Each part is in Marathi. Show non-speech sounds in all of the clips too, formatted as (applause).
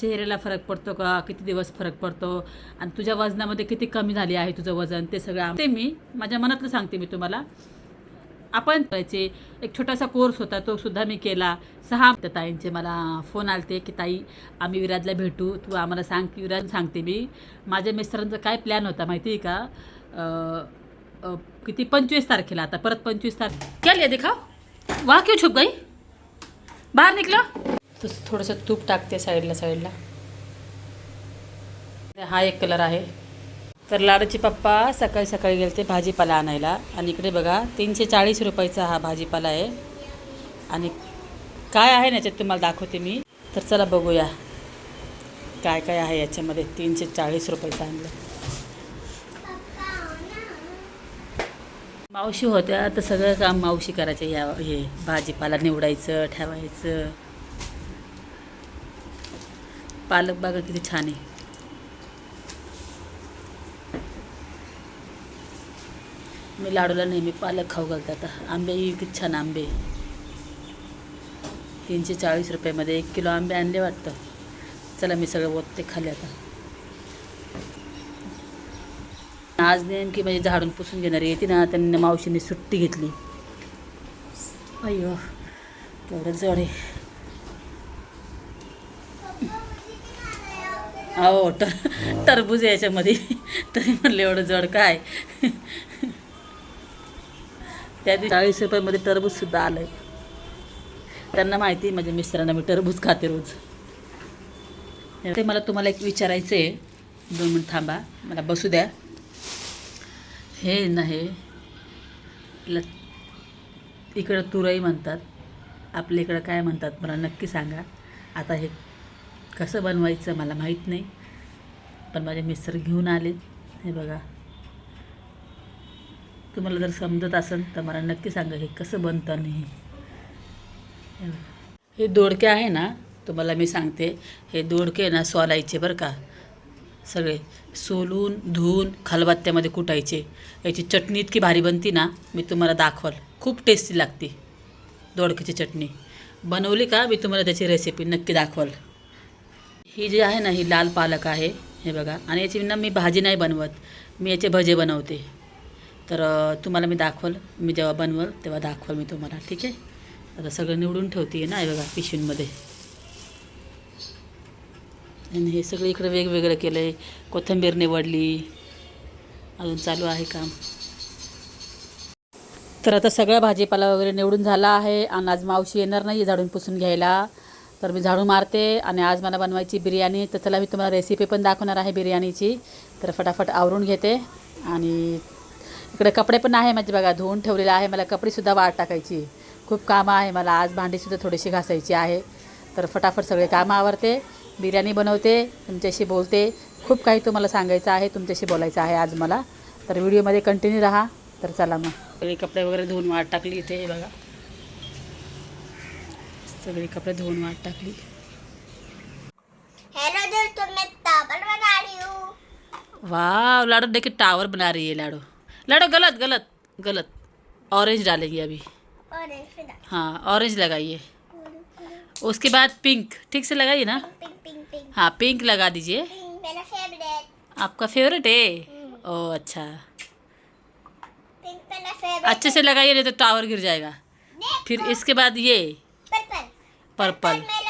चेहऱ्याला फरक पडतो का? किती दिवस फरक पडतो? आणि तुझ्या वजनामध्ये किती कमी झाली आहे तुझं वजन? ते सगळं ते मी माझ्या मनातलं सांगते मी तुम्हाला. आपण करायचे. एक छोटासा कोर्स होता तो सुद्धा मी केला. सहा त्या ताईंचे मला फोन आलते की ताई आम्ही विराजला भेटू. तू आम्हाला सांग की विराज सांगते मी. माझ्या मिस्टरांचा काय प्लॅन होता माहिती आहे का किती? पंचवीस तारखेला आता. परत पंचवीस तारखे क्या लिया वा वाह क्यों छुप गई? बाहेर निघलं तर थोडंसं तूप टाकते साईडला साईडला. हा एक कलर आहे. तर लाडूचे पप्पा सकाळी सकाळी गेलते भाजीपाला आणायला. आणि इकडे बघा तीनशे चाळीस रुपयाचा हा भाजीपाला आहे. आणि काय आहे ना याच्यात तुम्हाला दाखवते मी. तर चला बघूया. काय काय आहे याच्यामध्ये तीनशे चाळीस रुपयाचं आणलं. मावशी होत्या तर सगळं काम मावशी करायचे या हे भाजीपाला निवडायचं ठेवायचं. पालक बघा किती छान आहे. मी लाडूला नेहमी पालक खाऊ घालते आता. आंबे किती छान आंबे. तीनशे चाळीस रुपयामध्ये एक किलो आंबे आणले वाटतं. चला मी सगळं ओतते खाली आता. आज नेमकी म्हणजे झाडून पुसून घेणारी येते ना त्यांनी मावशीने सुट्टी घेतली. अय्यो केवढं जड आहे. अहो टर टरबूज याच्यामध्ये. तरी म्हणलं एवढं जड काय? त्या दिवशी चाळीस रुपयामध्ये टरबूजसुद्धा आलं आहे त्यांना माहिती आहे माझ्या मिस्टरांना मी टरबूज खाते रोज. ते मला तुम्हाला एक विचारायचं आहे दोन मिनिट थांबा. मला बसू द्या. हे नाही ल इकडं तुरई म्हणतात. आपल्या इकडं काय म्हणतात? मला नक्की सांगा. आता हे कसं बनवायचं मला माहीत नाही. पण माझे मिस्टर घेऊन आले. हे बघा. तुम्हाला जर समजत असेल तर मला नक्की सांगा हे कसं बनतं आणि हे. हे हे दोडके आहे ना तुम्हाला मी सांगते हे दोडके ना सोलायचे बरं का. सगळे सोलून धुवून खलबत्त्यामध्ये कुटायचे. याची चटणी इतकी भारी बनती ना मी तुम्हाला दाखवाल. खूप टेस्टी लागते दोडक्याची चटणी. बनवली का मी तुम्हाला त्याची रेसिपी नक्की दाखवाल. ही जी आहे ना ही लाल पालक आहे हे बघा. आणि याची ना मी भाजी नाही बनवत. मी याचे भजे बनवते. तर तुम्हाला मी दाखवल. मी जेव्हा बनवल तेव्हा दाखवल मी तुम्हाला. ठीक आहे? आता सगळं निवडून ठेवते ना हे बघा पिशवींमध्ये. आणि हे सगळं इकडं वेगवेगळं केलं आहे कोथिंबीर निवडली. अजून चालू आहे काम. तर आता सगळा भाजीपाला वगैरे निवडून झाला आहे. आणि आज मावशी येणार नाही झाडून पुसून घ्यायला. तर मी झाडू मारते आणि आज मला बनवायची बिर्याणी तर चला मी तुम्हाला रेसिपी पण दाखवणार आहे बिर्याणीची. तर फटाफट आवरून घेते. आणि इकडे कपडे पण आहे माझे बघा धुवून ठेवलेले आहे. मला कपडेसुद्धा वाट टाकायची. खूप कामं आहे. मला आज भांडीसुद्धा थोडीशी घासायची आहे. तर फटाफट सगळे कामं आवरते. बिर्याणी बनवते तुमच्याशी बोलते. खूप काही तुम्हाला सांगायचं आहे तुमच्याशी बोलायचं आहे आज मला. तर व्हिडिओमध्ये कंटिन्यू राहा. तर चला मग. कपडे वगैरे धुवून वाट टाकली इथे बघा. सगळे कपडे धुवून वाट टाकली. हेलो दोस्तों मैं टावल बना रही हूँ. वाह लाडो देखिए टावर बना रही है लाडो. लाडो गलत गलत गलत. ऑरेंज डालेंगे अभी. फिर हाँ ऑरेंज लगाइए. उसके बाद पिंक ठीक से लगाइए ना? पिंक पिंक पिंक हाँ पिंक लगा दीजिए. मेरा फेवरेट आपका फेवरेट है? ओ अच्छा. अच्छे से लगाइए नहीं तो टावर गिर जाएगा. फिर इसके बाद ये. पर्पल है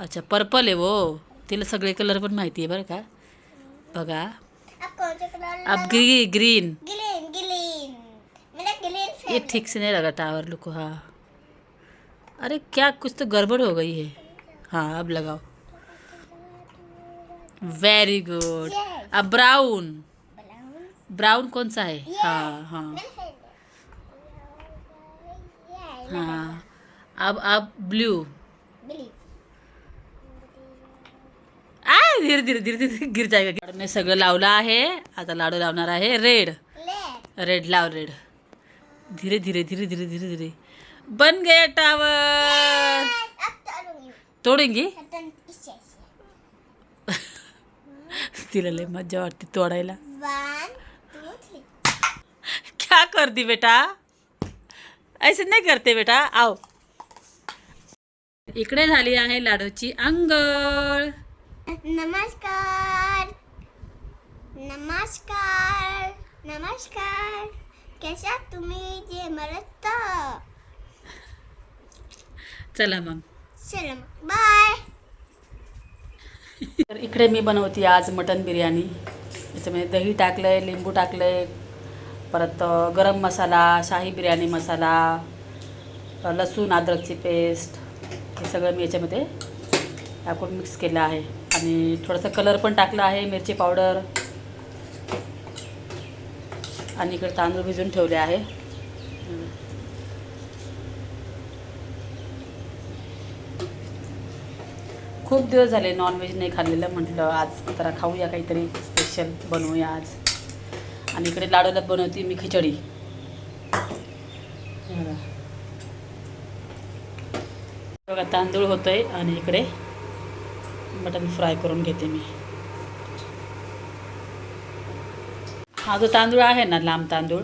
अच्छा पर्पल आहे वो? तिला सगळे कलर पण माहिती आहे बरं का? बघा. अब कौन सा कलर अब ग्री ग्रीन. Green green. मेरा ग्रीन ये ठीक से नहीं लगा टावर लुक हाँ. अरे क्या कुछ तो गड़बड़ हो गई है. हाँ अब लगाओ. वेरी गुड अब ब्राउन ब्राउन कौन सा है? हाँ हाँ. हाँ. अब अब ब्लू आ धीरे धीरे धीरे धीरे गिर जाएगा. लाडूने सगळं लावलं आहे. आता लाडू लावणार आहे. रेड रेड लाव रेड धीरे धीरे धीरे धीरे धीरे धीरे. बन गया टावर अब तोड़ूँगी. तोडेंगी? तिला लय मज़ा वाटते तोडायला. क्या कर दी बेटा? ऐसे नहीं करते बेटा. आओ. इकडे झाली आहे लाडूची अंघोळ नमस्कार. नमस्कार. नमस्कार. कशा तुम्ही? जे मरत. चला मग. चला बाय. तर इकडे मी बनवते आज मटन बिर्याणी. याच्यामध्ये दही टाकलं आहे लिंबू टाकलं आहे परत गरम मसाला शाही बिर्याणी मसाला लसूण अद्रकची पेस्ट हे सगळं मी याच्यामध्ये टाकून मिक्स केलं आहे. आणि थोडंसं कलर पण टाकला आहे मिरची पावडर आणि इकडे तांदूळ भिजून ठेवले आहे. खूप दिवस झाले नॉनव्हेज नाही खाल्लेलं म्हटलं आज जरा खाऊया काहीतरी स्पेशल बनवूया आज. आणि इकडे लाडूला बनवते मी खिचडी. बरं बघा. तांदूळ तांदूळ आहे आणि इकडे मटण फ्राय करून घेते मी. हा जो तांदूळ आहे ना लांब तांदूळ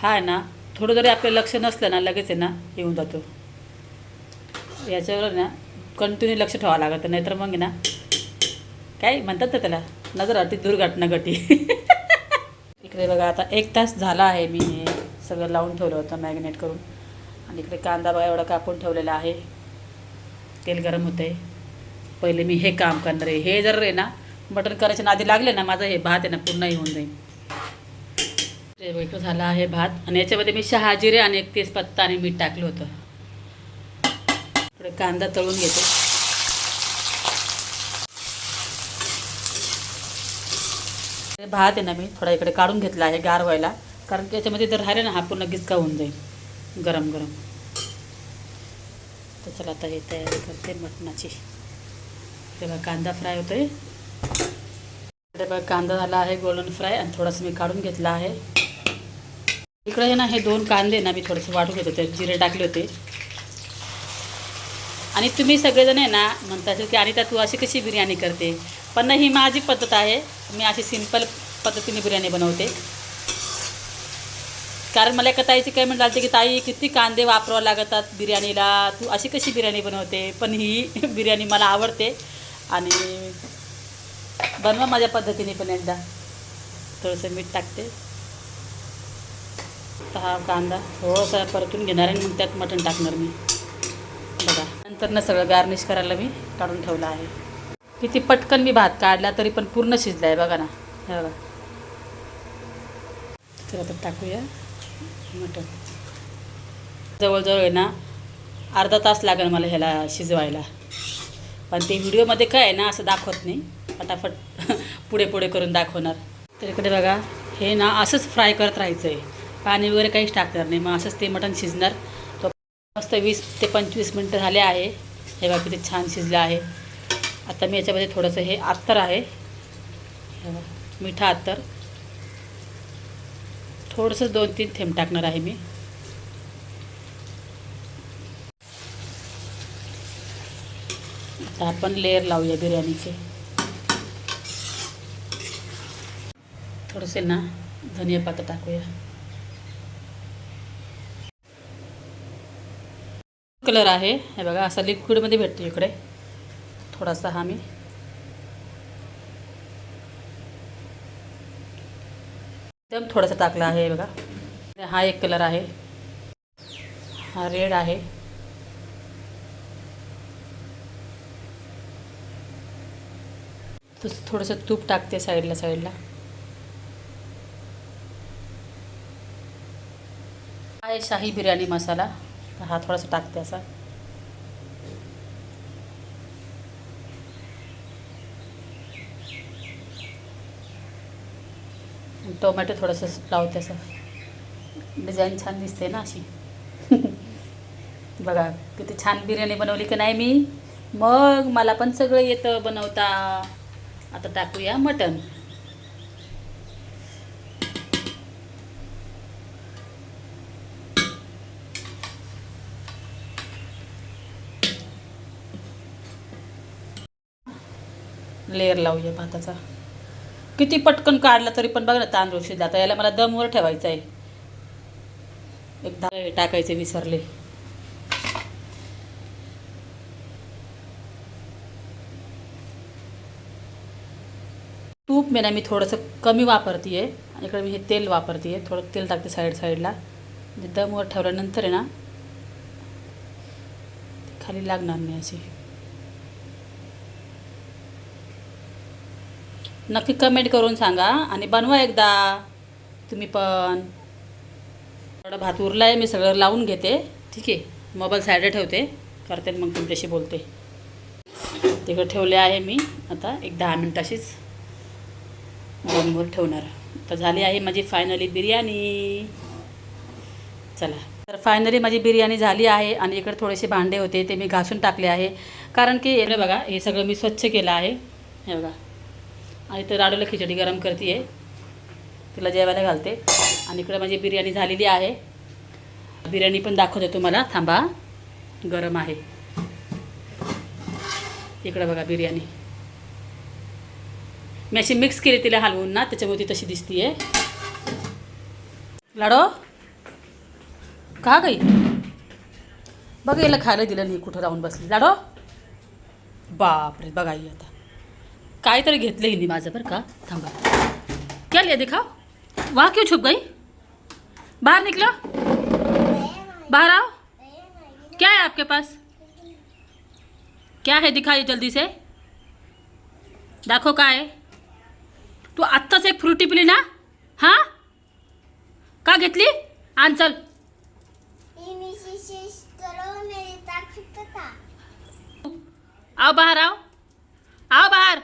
हा आहे ना थोडं जरी आपलं लक्ष नसलं ना लगेच आहे ना येऊन जातो. याच्यावर ना कंटिन्यू लक्ष ठेवावं लागतं नाहीतर मग ना काय म्हणतात ना त्याला नजर आती दुर्घटना घटी (laughs) इकडे बघा आता एक तास झाला आहे मी हे सगळं लावून ठेवलं होतं मॅग्नेट करून. आणि इकडे कांदा बघा एवढा कापून ठेवलेला आहे. तेल गरम होतं आहे पहिले मी हे काम करणार आहे. हे जर आहे ना मटण करायच्या नादी लागले ना माझं हे भात आहे ना पूर्ण येऊन जाईल. ते झाला आहे भात आणि याच्यामध्ये मी शहा जिरे आणि एक तेजपत्ता आणि मीठ टाकलं होतं. थोडं कांदा तळून घेते. ते भात आहे ना मी थोडा इकडे काढून घेतला आहे गार व्हायला. कारण की याच्यामध्ये जर राहिले ना हा पूर्ण गिचका होऊन जाईल. गरम गरम. तर चला आता हे तयारी करते मटणाची. तेव्हा कांदा फ्राय होतोय. आहे बघा कांदा झाला आहे गोल्डन फ्राय आणि थोडासा मी काढून घेतला आहे. इकडे आहे ना हे दोन कांदे ना मी थोडंसं वाढून घेते त्यात जिरे टाकले होते. आणि तुम्ही सगळेजण आहे ना म्हणता असेल की अनिता तू अशी कशी बिर्याणी करते? पण नाही ही माझी पद्धत आहे. मी अशी सिंपल पद्धतीने बिर्याणी बनवते. कारण मला एका ताईची काय म्हणलं की ताई किती कांदे वापरावं लागतात बिर्याणीला? तू अशी कशी बिर्याणी बनवते? पण ही (laughs) बिर्याणी मला आवडते आणि बनवा माझ्या पद्धतीने पण एकदा. थोडंसं मीठ टाकते. तर हा कांदा थोडासा परतून घेणार आणि मग त्यात मटण टाकणार मी. बघा. नंतर ना सगळं गार्निश करायला मी काढून ठेवलं आहे. किती पटकन मी भात काढला तरी पण पूर्ण शिजला आहे बघा ना. हे बघा. तर आता टाकूया. मटण जवळजवळ आहे ना अर्धा तास लागेल मला ह्याला शिजवायला. पण ते व्हिडिओमध्ये काय आहे ना असं दाखवत नाही. फटाफट (laughs) पुढे पुढे करून दाखवणार. तर इकडे बघा हे ना असंच फ्राय करत राहायचं आहे पाणी वगैरे काहीच टाकणार नाही. मग असंच ते मटण शिजणार. तो मस्त वीस ते पंचवीस मिनटं झाले आहे. हे बघा किती छान शिजलं आहे. आता मी याच्यामध्ये थोडंसं हे अत्तर आहे. मिठा अत्तर थोडंसं दोन तीन थेंब टाकणार आहे मी. आता आपण लेअर लावूया बिर्याणीचे. थोडेसे ना धनिया पातं टाकूया. कलर आहे. हे बघा असा लिक्विडमध्ये भेटतो इकडे. थोडासा हा मी. एकदम थोडासा टाकला आहे बघा. हा एक कलर आहे. हा रेड आहे. तसं थोडंसं तूप टाकते साईडला साईडला. हा आहे शाही बिर्याणी मसाला. हा थोडासा टाकते असा. टोमॅटो थोडंसं लावते असं. डिझाईन छान दिसते ना अशी. बघा किती छान बिर्याणी बनवली की नाही मी? मग मला पण सगळं येतं बनवता. आता टाकूया मटण. लेअर लावूया भाताचा. किती पटकन काढला तरी पण बघा ना तांदूळ शिजला. आता याला मला दमवर ठेवायचं आहे एकदा टाकायचे विसरले. तूप मी ना मी थोडंसं कमी वापरते आहे आणि इकडे मी हे तेल वापरते आहे थोडं तेल टाकते साईड साईडला म्हणजे दमवर ठेवल्यानंतर आहे ना खाली लागणार नाही अशी. नक्की कमेंट करून सांगा. आणि बनवा एकदा. तुम्ही पण. थोडा भात उरला आहे मी सगळं लावून घेते. ठीक आहे. मोबाईल साईडला ठेवते. करते मग तुमच्याशी बोलते. तिकडे ठेवले आहे मी. आता एक दहा मिनटाशीच बनवर ठेवणार. तर झाली आहे माझी फायनली बिर्याणी. चला. तर फायनली माझी बिर्याणी झाली आहे आणि इकडे थोडेसे भांडे होते ते मी घासून टाकले आहे. कारण की हे बघा हे सगळं मी स्वच्छ केलं आहे. हे बघा. आणि तर लाडूला खिचडी गरम करते आहे तिला जेवायला घालते. आणि इकडे माझी बिर्याणी झालेली आहे. बिर्याणी पण दाखवते तुम्हाला. थांबा. गरम आहे. इकडे बघा बिर्याणी. मी अशी मिक्स केली तिला हलवून ना त्याच्यामुळे ती तशी दिसतीये. लाडो? का गई बघ याला खायला दिलं नाही कुठं राहून बसली. लाडो? बापरे बघा आता. आता काहीतरी घेतलं हिने माझं बरं का. थांबा. क्या लिया दिखाओ वहाँ क्यों छुप गई? बाहर निकलो? बाहर आओ. क्या है आपके पास? क्या है दिखाइए जल्दी से? दाखो का आहे तू आत्ताच एक फ्रुटी पिली ना? हाँ? का घेतली? आण चल आओ बाहर आओ. आओ बाहर.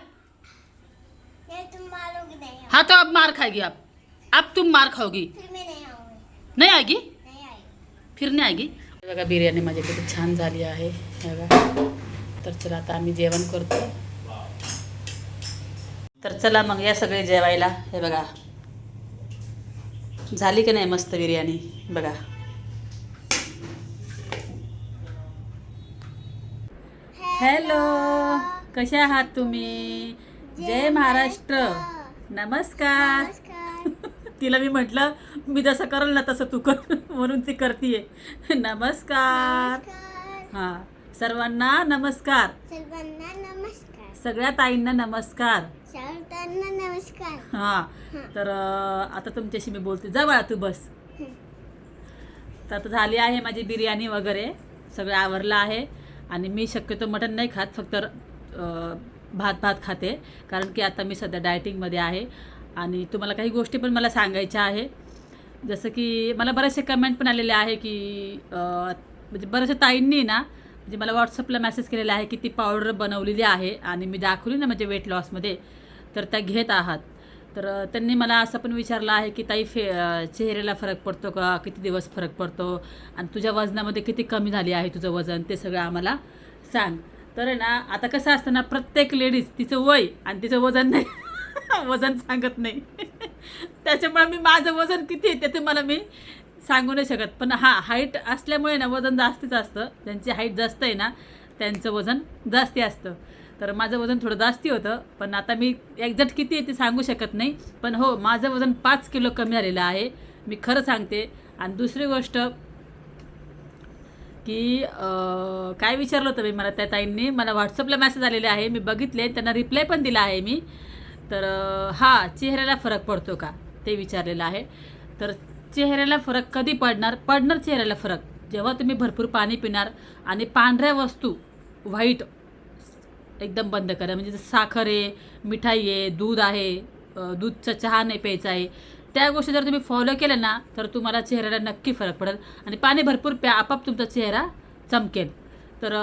तुम मारोगे नहीं हाँ तो अब मार खाएगी आप। अब तुम मार खाओगी। फिर मैं नहीं आऊंगी। नाही आएगी? नहीं आएगी। फिर नाही आएगी? बघा बिर्याणी माझी किती छान झाली आहे. हे बघा. तर चला आता आम्ही जेवण करतो. तर चला मग या सगळे जेवायला. हे बघा. झाली की नाही मस्त बिर्याणी? बघा. हॅलो कसे आहात तुम्ही? जय महाराष्ट्र. नमस्कार. (laughs) तिला मी म्हटलं मी जसं करल ना तसं तू कर. (laughs) म्हणून ती करतीये. (laughs) नमस्कार. नमस्कार. हां सर्वांना नमस्कार. सर्वांना नमस्कार. सगळ्या ताईंना नमस्कार. सर्वांना नमस्कार. हां तर आता तुमच्याशी मी बोलते. जा बाळा तू बस. तर आता झाली आहे माझी बिर्याणी वगैरे. सगळं आवरलं आहे. आणि मी शक्यतो मटण नाही खात. फक्त भात भात खाते. कारण की आता मी सध्या डायटिंगमध्ये आहे. आणि तुम्हाला काही गोष्टी पण मला सांगायच्या आहे. जसं की मला बरेचसे कमेंट पण आलेले आहे की म्हणजे बऱ्याचशा ताईंनी ना म्हणजे मला व्हॉट्सअपला मेसेज केलेला आहे की ती पावडर बनवलेली आहे आणि मी दाखवली ना म्हणजे वेट लॉसमध्ये तर त्या घेत आहात. तर त्यांनी मला असं पण विचारलं आहे की ताई फे चेहऱ्याला फरक पडतो का? किती दिवस फरक पडतो? आणि तुझ्या वजनामध्ये किती कमी झाली आहे तुझं वजन? ते सगळं आम्हाला सांग. तर ना आता कसं असतं ना प्रत्येक लेडीज तिचं वय आणि तिचं वजन नाही. (laughs) वजन सांगत नाही. (laughs) त्याच्यामुळे मी माझं वजन किती आहे ते तुम्हाला मी सांगू नाही शकत. पण हा हाईट असल्यामुळे ना वजन जास्तीच असतं. ज्यांची हाईट जास्त आहे ना त्यांचं वजन जास्ती असतं. तर माझं वजन थोडं जास्ती होतं. पण आता मी एक्झॅक्ट किती आहे ते सांगू शकत नाही. पण हो माझं वजन पाच किलो कमी झालेलं आहे. मी खरं सांगते. आणि दुसरी गोष्ट की काय विचारलं होतं मी मला त्या ताईंनी? मला व्हॉट्सअपला मेसेज आलेले आहे मी बघितले त्यांना रिप्लाय पण दिला आहे मी. तर हा चेहऱ्याला फरक पडतो का? ते विचारलेलं आहे. तर चेहऱ्याला फरक कधी पडणार? पडणार चेहऱ्याला फरक. जेव्हा तुम्ही भरपूर पाणी पिणार आणि पांढऱ्या वस्तू व्हाईट एकदम बंद करा. म्हणजे जसं साखर आहे मिठाई आहे दूध आहे दूधचा चहा नाही प्यायचा आहे त्या गोष्टी जर तुम्ही फॉलो केल्या ना तर तुम्हाला चेहऱ्याला नक्की फरक पडेल. आणि पाणी भरपूर प्या आपाप तुमचा चेहरा चमकेल. तर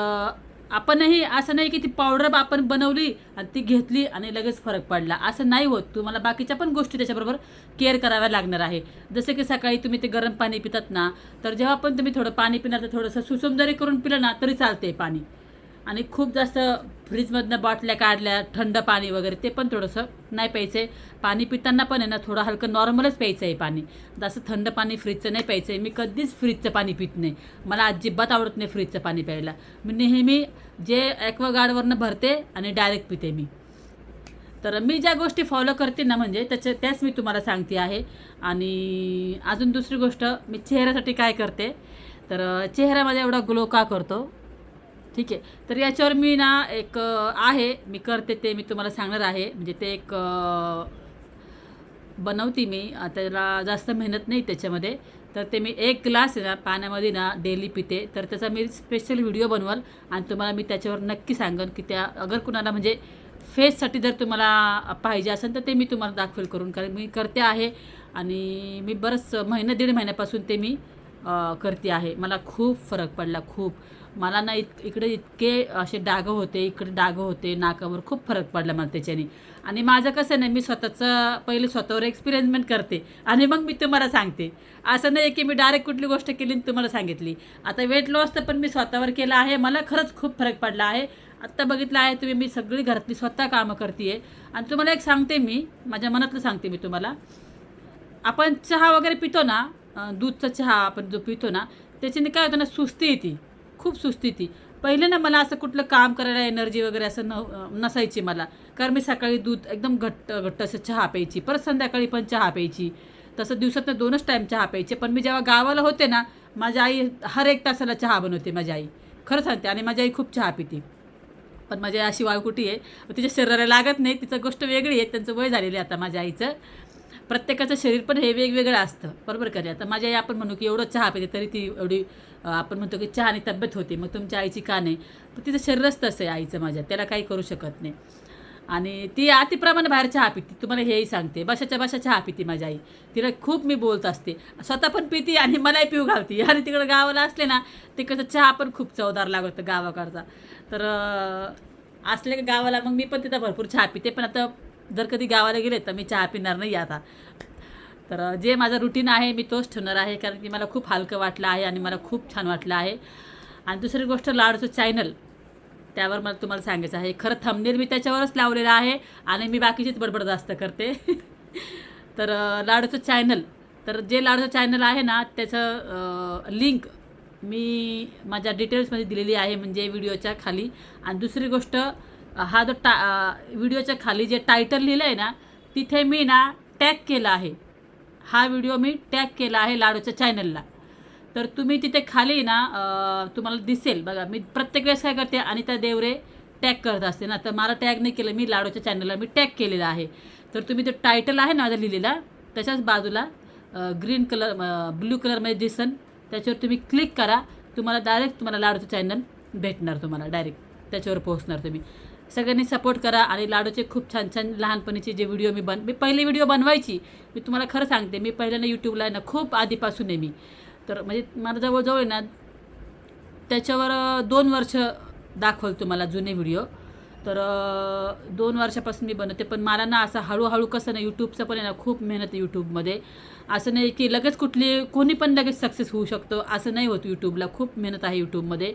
आपणही असं नाही की ती पावडर आपण बनवली आणि ती घेतली आणि लगेच फरक पडला. असं नाही होत. तुम्हाला बाकीच्या पण गोष्टी त्याच्याबरोबर केअर कराव्या लागणार आहे. जसं की सकाळी तुम्ही ते गरम पाणी पितात ना तर जेव्हा पण तुम्ही थोडं पाणी पिणार तर थोडंसं सुसुम जरी करून पिलं ना तरी चालते पाणी. आणि खूप जास्त फ्रीजमधनं बाटल्या काढल्या थंड पाणी वगैरे ते पण थोडंसं नाही प्यायचं. आहे पाणी पिताना पण आहे ना थोडं हलकं नॉर्मलच प्यायचं आहे पाणी. जास्त थंड पाणी फ्रीजचं नाही प्यायचं आहे. मी कधीच फ्रीजचं पाणी पित नाही. मला अजिबात आवडत नाही फ्रीजचं पाणी प्यायला. मी नेहमी जे ॲक्वागार्डवरनं भरते आणि डायरेक्ट पिते मी. तर मी ज्या गोष्टी फॉलो करते ना म्हणजे त्याच्या त्याच मी तुम्हाला सांगते आहे. आणि अजून दुसरी गोष्ट मी चेहऱ्यासाठी काय करते? तर चेहरा माझा एवढा ग्लो का करतो. ठीक आहे. तर याच्यावर मी ना एक आहे. मी करते ते मी तुम्हाला सांगणार आहे. म्हणजे ते एक बनवते मी. त्याला जास्त मेहनत नाही त्याच्यामध्ये. तर ते मी एक ग्लास आहे ना पाण्यामध्ये ना डेली पिते. तर त्याचा मी स्पेशल व्हिडिओ बनवाल आणि तुम्हाला मी त्याच्यावर नक्की सांगेन की त्या अगर कुणाला म्हणजे फेससाठी जर तुम्हाला पाहिजे असेल तर ते मी तुम्हाला दाखवेल करून. कारण मी करते आहे आणि मी बरंच महिना दीड महिन्यापासून ते मी करते आहे. मला खूप फरक पडला खूप. मला ना इत इकडे इतके असे डागं होते इकडे डागं होते नाकावर खूप फरक पडला मला त्याच्याने. आणि माझं कसं नाही मी स्वतःचं पहिले स्वतःवर एक्सपिरियन्समेंट करते आणि मग मी तुम्हाला सांगते. असं नाही की मी डायरेक्ट कुठली गोष्ट केली आणि तुम्हाला सांगितली. आता वेट लॉस तर पण मी स्वतःवर केलं आहे. मला खरंच खूप फरक पडला आहे. आत्ता बघितलं आहे तुम्ही मी सगळी घरातली स्वतः कामं करते आहे आणि तुम्हाला एक सांगते मी माझ्या मनातलं सांगते मी तुम्हाला. आपण चहा वगैरे पितो ना दूधचा चहा आपण जो पितो ना त्याच्याने काय होतं ना सुस्ती येते. खूप सुस्ती येते. पहिले ना मला असं कुठलं काम करायला एनर्जी वगैरे असं न नसायची मला. कारण मी सकाळी दूध एकदम घट्ट घट्ट असं चहा प्यायची. परत संध्याकाळी पण चहा प्यायची. तसं दिवसातनं दोनच टाईम चहा प्यायचे. पण मी जेव्हा गावाला होते ना माझी आई हर एक तासाला चहा बनवते माझी आई. खरं सांगते आणि माझी आई खूप चहा पिते. पण माझी आई अशी वाळकुटी आहे. तिच्या शरीराला लागत नाही. तिचं गोष्ट वेगळी आहे. त्यांचं वय झालेलं आहे आता माझ्या आईचं. प्रत्येकाचं शरीर पण हे वेगवेगळं असतं. बरोबर का आता माझी आई आपण म्हणू की एवढं चहा पिते तरी ती एवढी आपण म्हणतो की चहाने तब्येत होते. मग तुमच्या आईची का नाही तर तिचं शरीरच तसं आहे आईचं माझ्या. त्याला काही करू शकत नाही. आणि ती अतिप्रमाणे बाहेर चहा पिते. तुम्हाला हेही सांगते. बशाच्या बशा चहा पिते माझी आई. तिला खूप मी बोलत असते. स्वतः पण पिती आणि मलाही पिऊ घालते. आणि तिकडं गावाला असले ना तिकडचं चहा पण खूप चवदार लागतो गावाकडचा. तर असले गावाला मग मी पण तिथं भरपूर चहा पिते. पण आता जर कधी गावाला गेले तर मी चहा पिणार नाही आता. तर जे माझं रुटीन आहे मी तोच ठेवणार आहे कारण की मला खूप हलकं वाटलं आहे आणि मला खूप छान वाटलं आहे. आणि दुसरी गोष्ट लाडूचं चॅनल त्यावर मला तुम्हाला सांगायचं आहे. खरं थंबनेल मी त्याच्यावरच लावलेलं आहे आणि मी बाकीचीच बडबड जास्त करते. (laughs) तर लाडूचं चॅनल तर जे लाडूचं चॅनल आहे ना त्याचं लिंक मी माझ्या डिटेल्समध्ये दिलेली आहे म्हणजे व्हिडिओच्या खाली. आणि दुसरी गोष्ट हा जो टा व्हिडिओच्या खाली जे टायटल लिहिलं आहे ना तिथे मी ना टॅग केला आहे. हा व्हिडिओ मी टॅग केला आहे लाडूच्या चॅनलला तर तुम्ही तिथे खाली ना तुम्हाला दिसेल. बघा मी प्रत्येक वेळेस काय करते अनिता देवरे टॅग करत असते ना तर मला टॅग नाही केलं मी लाडूच्या चॅनलला मी टॅग केलेला आहे. तर तुम्ही ते टायटल आहे ना माझा लिहिलेला त्याच्याच बाजूला ग्रीन कलर ब्ल्यू कलरमध्ये दिसन. त्याच्यावर तुम्ही क्लिक करा. तुम्हाला डायरेक्ट तुम्हाला लाडूचं चॅनल भेटणार तुम्हाला डायरेक्ट त्याच्यावर पोहोचणार तुम्ही. सगळ्यांनी सपोर्ट करा आणि लाडूचे खूप छान छान लहानपणीचे जे व्हिडिओ मी बन मी पहिले व्हिडिओ बनवायची. मी तुम्हाला खरं सांगते मी पहिल्यांदा यूट्यूबला आहे ना खूप आधीपासून आहे मी. तर म्हणजे मला जवळजवळ आहे ना त्याच्यावर दोन वर्ष दाखवल तुम्हाला जुने व्हिडिओ तर दोन वर्षापासून मी बनवते. पण मला ना असं हळूहळू कसं ना यूट्यूबचं पण आहे ना खूप मेहनत आहे यूट्यूबमध्ये असं नाही की लगेच कुठली कोणी पण लगेच सक्सेस होऊ शकतो. असं नाही होत यूट्यूबला खूप मेहनत आहे यूट्यूबमध्ये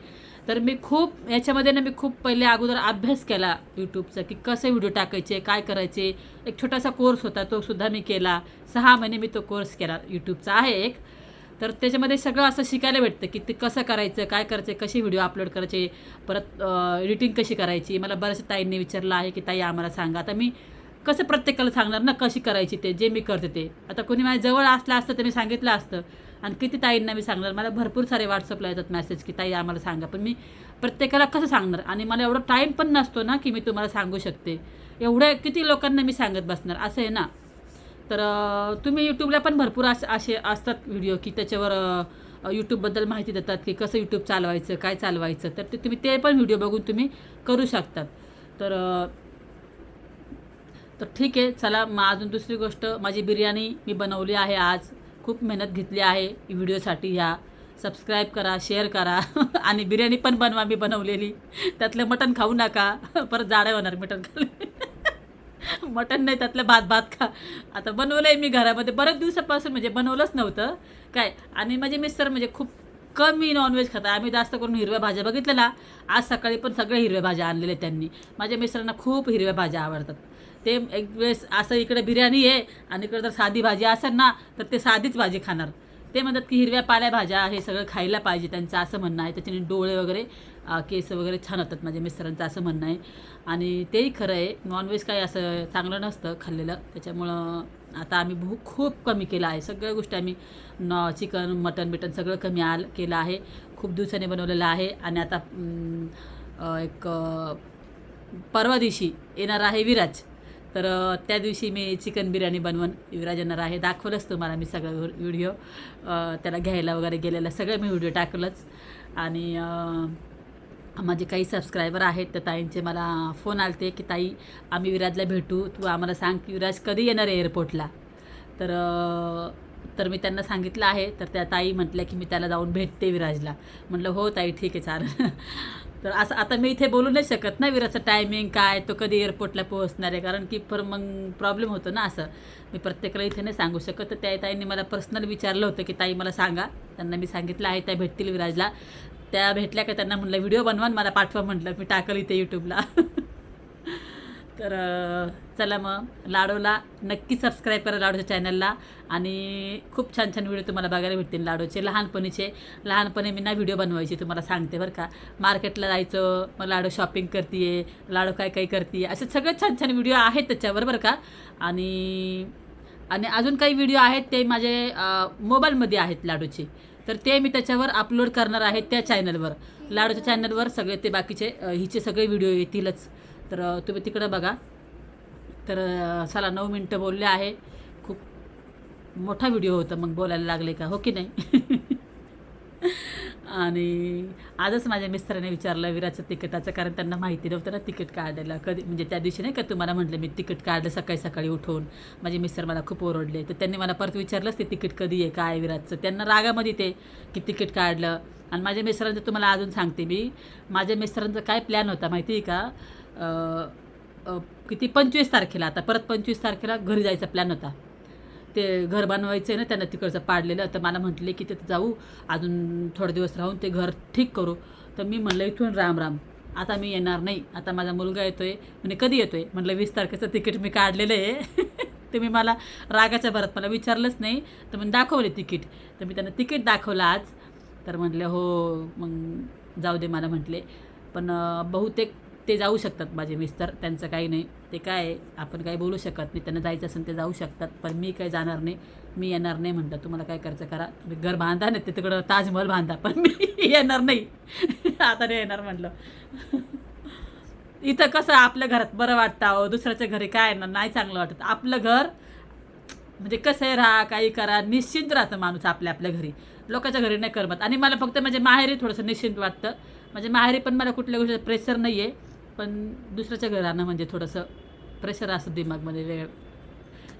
तर मी खूप याच्यामध्ये ना मी खूप पहिले अगोदर अभ्यास केला यूट्यूबचा की कसे व्हिडिओ टाकायचे काय करायचे. एक छोटासा कोर्स होता तो सुद्धा मी केला. सहा महिने मी तो कोर्स केला यूट्यूबचा आहे एक. तर त्याच्यामध्ये सगळं असं शिकायला भेटतं की ते कसं करायचं काय करायचं कसे व्हिडिओ अपलोड करायचे परत एडिटिंग कशी करायची. मला बऱ्याचशा ताईंनी विचारलं आहे की ताई आम्हाला सांगा. आता मी कसं प्रत्येकाला सांगणार ना कशी करायची ते जे मी करते ते. आता कोणी माझ्या जवळ असलं असतं तर मी सांगितलं असतं. आणि किती ताईंना मी सांगणार? मला भरपूर सारे व्हॉट्सअपला येतात मेसेज की ताई आम्हाला सांगा. पण मी प्रत्येकाला कसं सांगणार? आणि मला एवढा टाईम पण नसतो ना की मी तुम्हाला सांगू शकते. एवढ्या किती लोकांना मी सांगत बसणार? असं आहे ना? तर तुम्ही यूट्यूबला पण भरपूर असे असे असतात व्हिडिओ की त्याच्यावर यूट्यूबबद्दल माहिती देतात की कसं यूट्यूब चालवायचं काय चालवायचं. तर ते तुम्ही ते पण व्हिडिओ बघून तुम्ही करू शकतात. तर तर ठीक आहे चला मग अजून दुसरी गोष्ट माझी बिर्याणी मी बनवली आहे आज. खूप मेहनत घेतली आहे व्हिडिओसाठी ह्या. सबस्क्राईब करा शेअर करा. (laughs) आणि बिर्याणी पण बनवा मी बनवलेली. त्यातलं मटण खाऊ नका. (laughs) परत जाडं होणार मटण खाल्ले मटण नाही त्यातलं भात भात खा. आता बनवलं आहे मी घरामध्ये. बऱ्याच दिवसापासून म्हणजे बनवलंच नव्हतं. काय? आणि माझे मिस्टर म्हणजे खूप कमी नॉनव्हेज खाता आम्ही जास्त करून हिरव्या भाज्या बघितलेला. आज सकाळी पण सगळ्या हिरव्या भाज्या आणलेल्या त्यांनी. माझ्या मिस्टरांना खूप हिरव्या भाज्या आवडतात. ते एक वेळेस असं इकडे बिर्याणी आहे आणि इकडे जर साधी भाजी असेल ना तर ते साधीच भाजी खाणार. ते म्हणतात की हिरव्या पालेभाज्या हे सगळं खायला पाहिजे त्यांचं असं म्हणणं आहे. त्याच्याने डोळे वगैरे केस वगैरे छान होतात माझ्या मिस्टरांचं असं म्हणणं आहे. आणि तेही खरं आहे नॉनव्हेज काही असं चांगलं नसतं खाल्लेलं. त्याच्यामुळं आता आम्ही भूक खूप कमी केलं आहे. सगळ्या गोष्टी आम्ही न चिकन मटन बिटन सगळं कमी आल केलं आहे. खूप दिवसांनी बनवलेलं आहे. आणि आता एक परवा दिवशी येणार आहे विराज. तर त्या दिवशी मी चिकन बिर्याणी बनवून विराज येणार आहे. दाखवलंच तुम्हाला मी सगळं व्हिडिओ. त्याला घ्यायला वगैरे गेलेलं सगळं मी व्हिडिओ टाकलंच. आणि माझे काही सबस्क्रायबर आहेत तर ताईंचे मला फोन आलते की ताई आम्ही विराजला भेटू. तू आम्हाला सांग की विराज कधी येणार आहे एअरपोर्टला तर तर मी त्यांना सांगितलं आहे. तर त्या ताई म्हटल्या की मी त्याला जाऊन भेटते विराजला. म्हटलं हो ताई ठीक आहे चालेल. (laughs) तर असं आता मी इथे बोलू नाही शकत ना विराजचं टायमिंग काय तो कधी एअरपोर्टला पोहोचणार आहे. कारण की पर मग प्रॉब्लेम होतो ना असं. मी प्रत्येकाला इथे नाही सांगू शकत. तर त्या ताईंनी मला पर्सनल विचारलं होतं की ताई मला सांगा. त्यांना मी सांगितलं आहे त्या भेटतील विराजला. त्या भेटल्या का त्यांना म्हटलं व्हिडिओ बनवा मला पाठवा म्हटलं मी टाकल इथे यूट्यूबला (laughs) तर चला मग लाडोला नक्की सबस्क्राईब करा लाडूच्या चॅनलला आणि खूप छान छान व्हिडिओ तुम्हाला बघायला भेटतील लाडूचे लहानपणीचे. लहानपणी मी ना व्हिडिओ बनवायची तुम्हाला सांगते बरं का. मार्केटला जायचं मग लाडो शॉपिंग करते लाडू काय काय करते असे सगळे छान छान व्हिडिओ आहेत त्याच्यावर बरं का. आणि आणि अजून काही व्हिडिओ आहेत ते माझे मोबाईलमध्ये आहेत लाडूचे. तर ते मी त्याच्यावर अपलोड करणार आहे त्या चॅनलवर लाडूच्या चॅनलवर सगळे ते बाकीचे हिचे सगळे व्हिडिओ येतीलच. तर तुम्ही तिकडं बघा. तर चला नऊ मिनटं बोलले आहे. खूप मोठा व्हिडिओ होता मग बोलायला लागले का? हो की नाही? (laughs) आणि आजच माझ्या मिस्टराने विचारलं विराचं तिकिटाचं कारण त्यांना माहिती नव्हतं ना तिकीट काढायला. कधी म्हणजे त्या दिवशी नाही का तुम्हाला म्हटलं मी तिकीट काढलं सकाळी सकाळी उठून. माझे मिस्टर मला खूप ओरडले. तर त्यांनी मला परत विचारलंच ते तिकीट कधी आहे काय विराजचं? त्यांना रागामध्ये ते की तिकीट काढलं. आणि माझ्या मिस्टरांचं तुम्हाला अजून सांगते मी. माझ्या मिस्टरांचा काय प्लॅन होता माहिती आहे का किती पंचवीस तारखेला आता परत पंचवीस तारखेला घरी जायचा प्लॅन होता. ते घर बनवायचं आहे ना त्यांना तिकडचं पाडलेलं. तर मला म्हटले की तिथं जाऊ अजून थोडे दिवस राहून ते घर ठीक करू. तर मी म्हणलं इथून राम राम. आता मी येणार नाही. आता माझा मुलगा येतो आहे म्हणजे कधी येतो आहे म्हटलं वीस तारखेचं तिकीट मी काढलेलं आहे. (laughs) तुम्ही मला रागाच्या भरात मला विचारलंच नाही. तर मी दाखवले तिकीट. तर मी त्यांना तिकीट दाखवलं आज. तर म्हटलं हो. मग जाऊ दे मला म्हटले. पण बहुतेक ते जाऊ शकतात माझे मिस्तर त्यांचं काही नाही. ते काय आहे, आपण काही बोलू शकत नाही. त्यांना जायचं असेल ते जाऊ शकतात पण मी काही जाणार नाही मी येणार नाही म्हणतात. तुम्हाला काय करायचं करा तुम्ही घर बांधा नाही ते तिकडं ताजमहल बांधा पण मी (laughs) येणार नाही. (laughs) आता नाही येणार म्हटलं इथं कसं आपल्या घरात बरं वाटतं अहो दुसऱ्याच्या घरी काय येणार नाही चांगलं वाटत. आपलं घर म्हणजे कसं आहे राहा काही करा निश्चिंत राहतं माणूस आपल्या आपल्या घरी. लोकांच्या घरी नाही करमत. आणि मला फक्त म्हणजे माहेरी थोडंसं निश्चिंत वाटतं. म्हणजे माहेरी पण मला कुठल्या गोष्टीचं प्रेशर नाही आहे पण दुसऱ्याच्या घरानं म्हणजे थोडंसं प्रेशर असतं दिमागमध्ये वेळ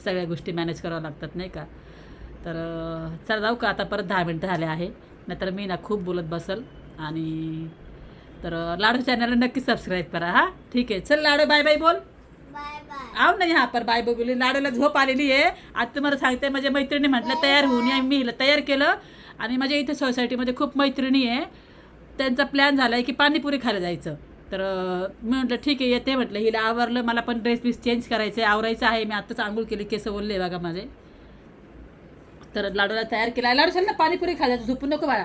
सगळ्या गोष्टी मॅनेज कराव्या लागतात नाही का? तर चला जाऊ का आता? परत दहा मिनटं झाले आहे. नाहीतर मी ना खूप बोलत बसल आणि तर लाडू चॅनलला नक्की सबस्क्राईब करा हां? ठीक आहे. चल लाडू बाय बाय बोल. बाय बाय आव नाही हा पर बाय बोली लाडूला झोप आलेली आहे. आज तुम्हाला सांगते माझ्या मैत्रिणी म्हटलं तयार होऊन या मी हिला तयार केलं. आणि माझ्या इथे सोसायटीमध्ये खूप मैत्रिणी आहे. त्यांचा प्लॅन झाला आहे की पाणीपुरी खायला जायचं. तर मी म्हटलं ठीक आहे येते म्हटलं. हिला आवरलं. मला पण ड्रेस बीस चेंज करायचं आहे आवरायचं आहे. मी आत्ताच आंघोळ केली. केस बोलले बघा माझे. तर लाडूला तयार केला. लाडू चल ना पाणीपुरी खायला झोपू नको बाळा.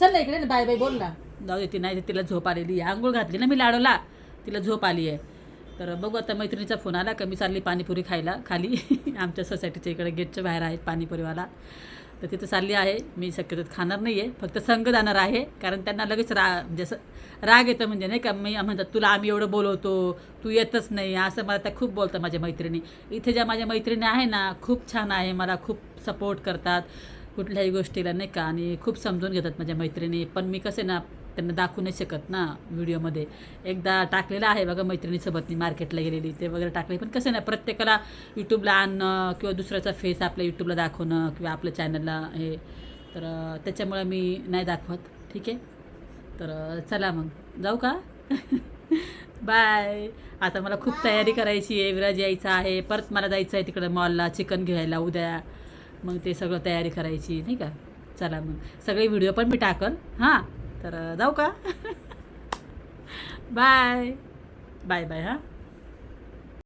चल ना इकडे ना बाय बाय बोल ना. जाऊ दे नाही तिला झोप आलेली आहे. आंघोळ घातली ना मी लाडूला. तिला झोप आली आहे. तर बघू आता मैत्रिणीचा फोन आला. का मी चालली पाणीपुरी खायला खाली. (laughs) आमच्या सोसायटीच्या इकडे गेटच्या बाहेर आहेत पाणीपुरीवाला. तर तिथं चालली आहे. मी शक्यतो खाणार नाही आहे फक्त संघ जाणार आहे. कारण त्यांना लगेच रा म्हणजे असं राग येतं म्हणजे नाही का मी म्हणतात तुला आम्ही एवढं बोलवतो. तू येतच नाही. असं मला त्या खूप बोलतं माझ्या मैत्रिणी. इथे ज्या माझ्या मैत्रिणी आहे ना खूप छान आहे. मला खूप सपोर्ट करतात कुठल्याही गोष्टीला नाही का? आणि खूप समजून घेतात माझ्या मैत्रिणी. पण मी कसे ना त्यांना दाखवू नाही शकत ना व्हिडिओमध्ये. एकदा टाकलेलं आहे बघा मैत्रिणीसोबत मी मार्केटला गेलेली ते वगैरे टाकले पण कसं नाही प्रत्येकाला यूट्यूबला आणणं किंवा दुसऱ्याचा फेस आपल्या यूट्यूबला दाखवणं किंवा आपल्या चॅनलला हे तर त्याच्यामुळे त्याच्यामुळं मी नाही दाखवत. ठीक आहे? तर चला मग. जाऊ का? (laughs) बाय आता मला खूप तयारी करायची आहे. विराज यायचा आहे. परत मला जायचं आहे तिकडं मॉलला चिकन घ्यायला उद्या. मग ते सगळं तयारी करायची. नाही का? चला मग. सगळे व्हिडिओ पण मी टाकल. हां? तर जाऊ का? बाय बाय बाय हां?